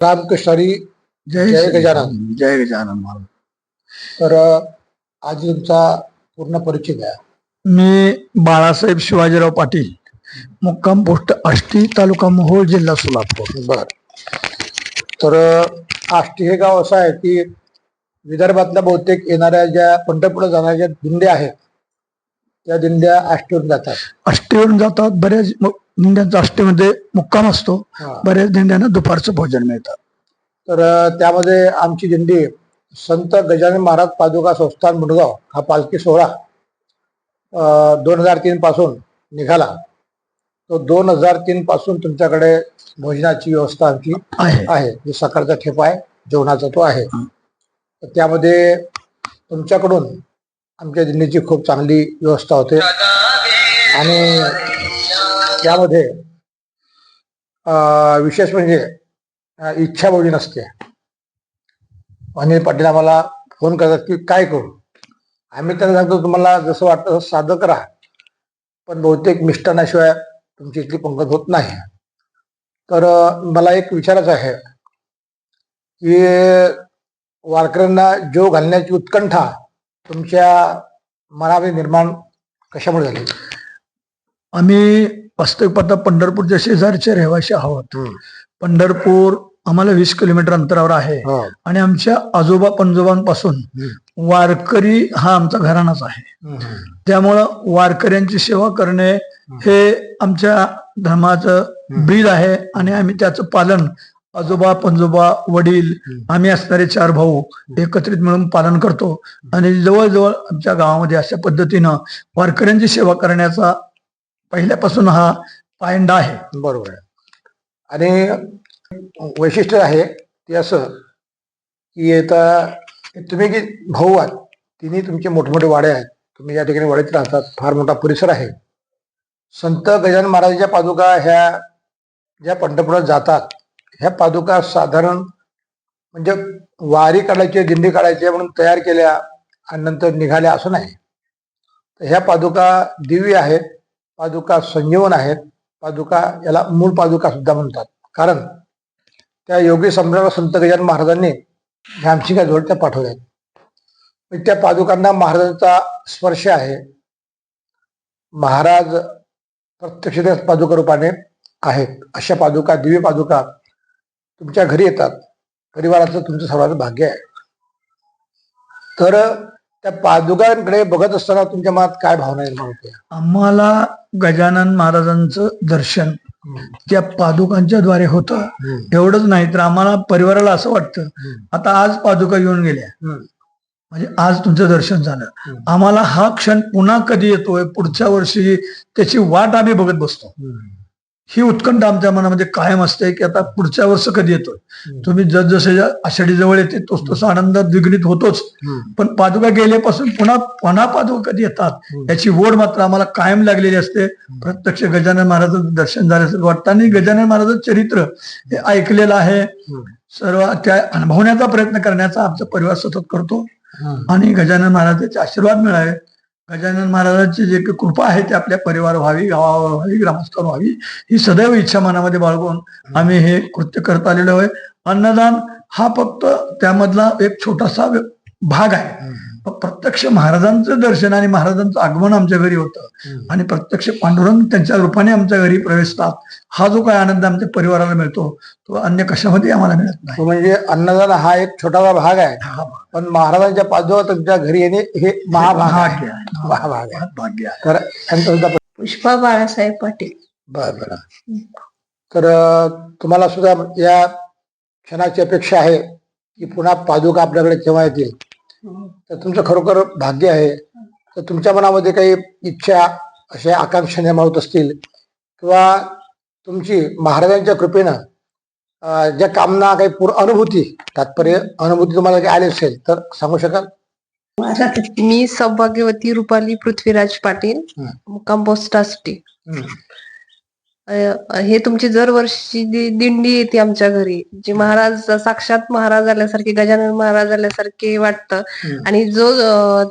रामकृष्ण हरी जय जय गजानन. जय गजानन महाराज. तर आज तुमचा पूर्ण परिचय द्या. मी बाळासाहेब शिवाजीराव पाटील मुक्काम पोस्ट आष्टी तालुका मोहोळ जिल्हा सोलापूर. बर. तर आष्टी हे गाव असं आहे की विदर्भातल्या बहुतेक येणाऱ्या ज्या पंढरपूर जाणाऱ्या ज्या दिंड्या आहेत त्या दिंड्या आष्टीवरून जातात. आष्टीवरून जातात बऱ्याच दिंड्यांचा आष्टीमध्ये मुक्काम असतो. बऱ्याच दिंड्यांना दुपारचं भोजन मिळतं. तर त्यामध्ये आमची दिंडी संत गजानन महाराज पादुका संस्थान मुंडगाव हा पालखी सोहळा दोन हजार तीन पासून निघाला. तो दोन हजार तीन पासून तुमच्याकडे भोजनाची व्यवस्था आमची आहे. जो सकाळचा ठेपा आहे जेवणाचा तो आहे. तर त्यामध्ये तुमच्याकडून आमच्या दिंडीची खूप चांगली व्यवस्था होते. आणि त्यामध्ये विशेष म्हणजे इच्छा बोली असते अनिल पाटील आम्हाला फोन करतात की काय करू? आम्ही त्यांना सांगतो तुम्हाला जसं वाटतं तसं साधं करा. पण बहुतेक मिष्टानाशिवाय तुमची इथली पंगत होत नाही. तर मला एक विचारायचं आहे की वारकऱ्यांना जो घालण्याची उत्कंठा तुमच्या मनामध्ये निर्माण कशामुळे झाली? आम्ही वास्तविक पाहता पंढरपूरच्या शेजारचे रहिवासी आहोत पंढरपूर आम्हाला वीस किलोमीटर अंतरावर आहे. आणि आमच्या आजोबा पंजोबांपासून. वारकरी हा आमचा घराणाच आहे. त्यामुळं वारकऱ्यांची सेवा करणे हे आमच्या धर्माचं ब्रीद आहे आणि आम्ही त्याचं पालन आजोबा पंजोबा वडील. आम्ही असणारे चार भाऊ एकत्रित मिळून पालन करतो आणि जवळजवळ आमच्या गावामध्ये अशा पद्धतीनं वारकऱ्यांची सेवा करण्याचा पहिल्यापासून हा पायंडा आहे. बरोबर आहे. आणि वैशिष्ट्य आहे ते असं की आता तुम्ही जे भाऊ आहात तिन्ही तुमचे मोठमोठे वाडे आहेत. तुम्ही या ठिकाणी वाड्यात राहतात फार मोठा परिसर आहे. संत गजानन महाराजांच्या पादुका ह्या ज्या पंढरपुरात जातात ह्या पादुका साधारण म्हणजे वारी काढायची दिंडी काढायची म्हणून तयार केल्या आणि नंतर निघाल्या असं नाही. तर ह्या पादुका दिव्य आहेत. पादुका संजीवन आहेत. पादुका याला मूळ पादुका सुद्धा म्हणतात. कारण त्या योगी सम्राट संत गजान महाराजांनी ह्या जवळ त्या पाठवल्या आहेत. म्हणजे त्या पादुकांना महाराजांचा स्पर्श आहे. महाराज प्रत्यक्ष पादुका रूपाने आहेत. अशा पादुका दिव्य पादुका तुमच्या घरी येतात. परिवाराचं तुमचं सर्वांचं भाग्य आहे. तर त्या पादुकांकडे बघत असताना तुमच्या मनात काय भावना निर्माण होते आम्हाला गजानन महाराजांचं दर्शन त्या पादुकांच्या द्वारे होतं. एवढंच नाही तर आम्हाला परिवाराला असं वाटतं. आता आज पादुका येऊन गेल्या. म्हणजे आज तुमचं दर्शन झालं. आम्हाला हा क्षण पुन्हा कधी येतोय पुढच्या वर्षी त्याची वाट आम्ही बघत बसतो ही उत्कंठ आमच्या मनामध्ये कायम असते की आता पुढच्या वर्ष कधी येतोय. तुम्ही जसजसे आषाढी जवळ येते तोच तसा आनंद द्विगुणित होतोच. पण पादुका गेल्यापासून पुन्हा पुन्हा पादुका कधी येतात. याची ओढ मात्र आम्हाला कायम लागलेली असते. प्रत्यक्ष गजानन महाराजांचं दर्शन झाल्यासारखं वाटतं आणि गजानन महाराजांचं चरित्र हे ऐकलेलं आहे. सर्व त्या अनुभवण्याचा प्रयत्न करण्याचा आमचा परिवार सतत करतो. आणि गजानन महाराजांचे आशीर्वाद मिळावे. गजानन महाराजांची जे काही कृपा आहे ते आपल्या परिवार व्हावी गावावर व्हावी ग्रामस्थावर व्हावी ही सदैव इच्छा मनामध्ये बाळगून आम्ही हे कृत्य करत आलेलो आहे. अन्नदान हा फक्त त्यामधला एक छोटासा भाग आहे. प्रत्यक्ष महाराजांचं दर्शन आणि महाराजांचं आगमन आमच्या घरी होतं. आणि प्रत्यक्ष पांडुरंग त्यांच्या रूपाने आमच्या घरी प्रवेशतात. हा जो काय आनंद आमच्या परिवाराला मिळतो तो अन्य कशामध्ये आम्हाला मिळत नाही. तो म्हणजे अन्नदान हा एक छोटासा भाग आहे. हा पण महाराजांच्या पादुका तुमच्या घरी येणे हे महाभाग आहे. भाग्य आहे. महाभाग आहे. भाग्य आहे. पुष्पा बाळासाहेब पाटील. बर बर. तर तुम्हाला सुद्धा या क्षणाची अपेक्षा आहे की पुन्हा पादुका आपल्याकडे केव्हा येतील? तर तुमचं खरोखर भाग्य आहे. तर तुमच्या मनामध्ये काही इच्छा अशा आकांक्षा निर्माण होत असतील किंवा तुमची महाराजांच्या कृपेनं ज्या कामना काही पूर अनुभूती तात्पर्य अनुभूती तुम्हाला काही आली असेल तर सांगू शकाल? मी सौभाग्यवती रुपाली पृथ्वीराज पाटील. मुक्काम पोस्ट आष्टी अ, हे तुमची दरवर्षी दिंडी येते आमच्या घरी जी महाराज साक्षात महाराज आल्यासारखे गजानन महाराज आल्यासारखे वाटतं. आणि जो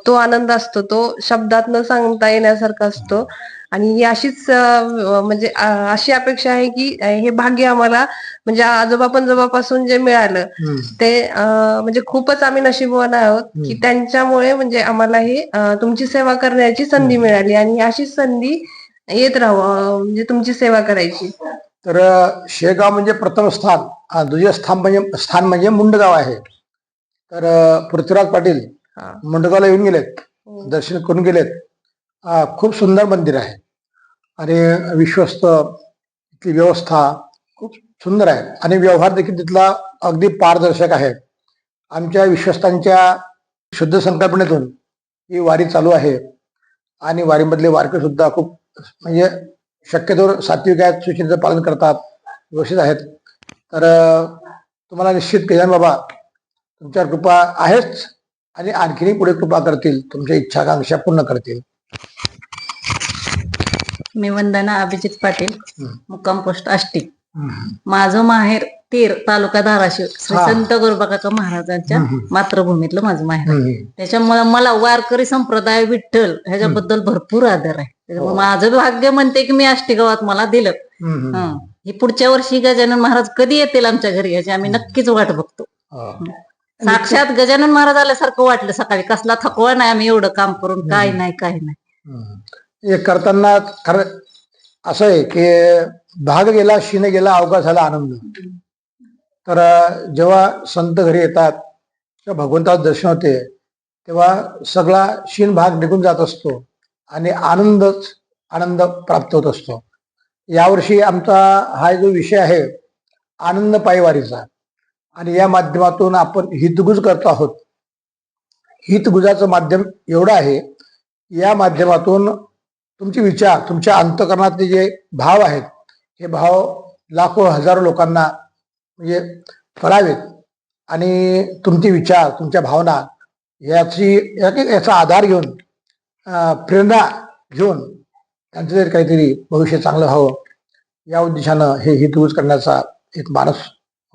तो आनंद असतो तो शब्दात न सांगता येण्यासारखा असतो आणि ही अशीच म्हणजे अशी अपेक्षा आहे की हे भाग्य आम्हाला म्हणजे आजोबा पंजोबापासून जे मिळालं. ते म्हणजे खूपच आम्ही नशीबवान आहोत की. त्यांच्यामुळे म्हणजे आम्हाला हे तुमची सेवा करण्याची संधी मिळाली आणि अशीच संधी येत राहू अ, म्हणजे तुमची सेवा करायची. तर शेगाव म्हणजे प्रथम स्थान द्वितीय स्थान म्हणजे स्थान म्हणजे मुंडगाव आहे. तर पृथ्वीराज पाटील. मुंडगावला येऊन गेलेत हो. दर्शन करून गेलेत. खूप सुंदर मंदिर आहे. आणि विश्वस्त इथली व्यवस्था खूप सुंदर आहे. आणि व्यवहार देखील तिथला अगदी पारदर्शक आहे. आमच्या विश्वस्तांच्या शुद्ध संकल्पनेतून ही वारी चालू आहे. आणि वारीमधले वारकरी सुद्धा खूप म्हणजे शक्यतोवर सात्विक आहेत सूचनेचं पालन करतात व्यवस्थित आहेत. तर तुम्हाला निश्चित गजानन बाबा तुमच्यावर कृपा आहेच आणि आणखीनही पुढे कृपा करतील तुमच्या इच्छाकांक्षा पूर्ण करतील. मी वंदना अभिजित पाटील. मुक्काम पोस्ट आष्टी. माझं माहेर तेर तालुका धाराशिव श्री हा. संत गोरबाकाका महाराजांच्या हम्म. मातृभूमीतलं माझं माहेर आहे. हम्म. त्याच्यामुळे मला वारकरी संप्रदाय विठ्ठल ह्याच्याबद्दल भरपूर आदर आहे त्याच्यामुळे हो. माझं भाग्य म्हणते की मी आष्टी गावात मला दिलं हम्म. हं. ही पुढच्या वर्षी गजानन महाराज कधी येतील आमच्या घरी याची आम्ही नक्कीच वाट बघतो हा. साक्षात गजानन महाराज आल्यासारखं वाटलं सकाळी कसला थकवा नाही आम्ही एवढं काम करून काय नाही काय नाही हम्म. हे करताना खरं असं आहे की भाग गेला शिन गेला अवघा झाला आनंद तर जेव्हा संत घरी येतात किंवा भगवंताचं दर्शन होते तेव्हा सगळा शीन भाग निघून जात असतो आणि आनंदच आनंद प्राप्त होत असतो. यावर्षी आमचा हा जो विषय आहे आनंद पायवारीचा आणि या माध्यमातून आपण हितगुज करतो आहोत. हितगुजाचं माध्यम एवढं आहे या माध्यमातून तुमचे विचार तुमच्या अंतकरणातले जे भाव आहेत हे भाव लाखो हजारो लोकांना म्हणजे कळावेत आणि तुमचे विचार तुमच्या भावना याची याचा आधार घेऊन प्रेरणा घेऊन त्यांचं जर काहीतरी भविष्य चांगलं व्हावं या उद्देशानं हे हितगुज करण्याचा एक मानस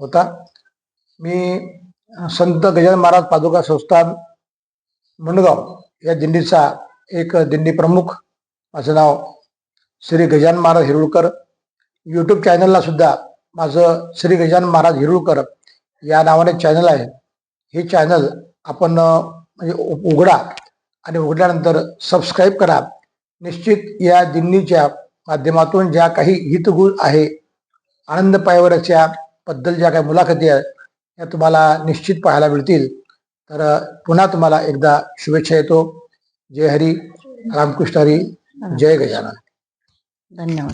होता. मी संत गजानन महाराज पादुका संस्थान मुंडगाव या दिंडीचा एक दिंडी प्रमुख. माझं नाव श्री गजानन महाराज हिरुळकर यूट्यूब चॅनलला सुद्धा माझं श्री गजानन महाराज हिरुळकर या नावाने चॅनल आहे. हे चॅनल आपण म्हणजे उ- उघडा आणि उघडल्यानंतर सबस्क्राईब करा. निश्चित या दिंडीच्या माध्यमातून ज्या काही हितगुज आहे आनंद पायवरच्या बद्दल ज्या काही मुलाखती आहेत या तुम्हाला निश्चित पाहायला मिळतील. तर पुन्हा तुम्हाला एकदा शुभेच्छा येतो. जय हरी रामकृष्ण हरी जय गजानन. धन्यवाद.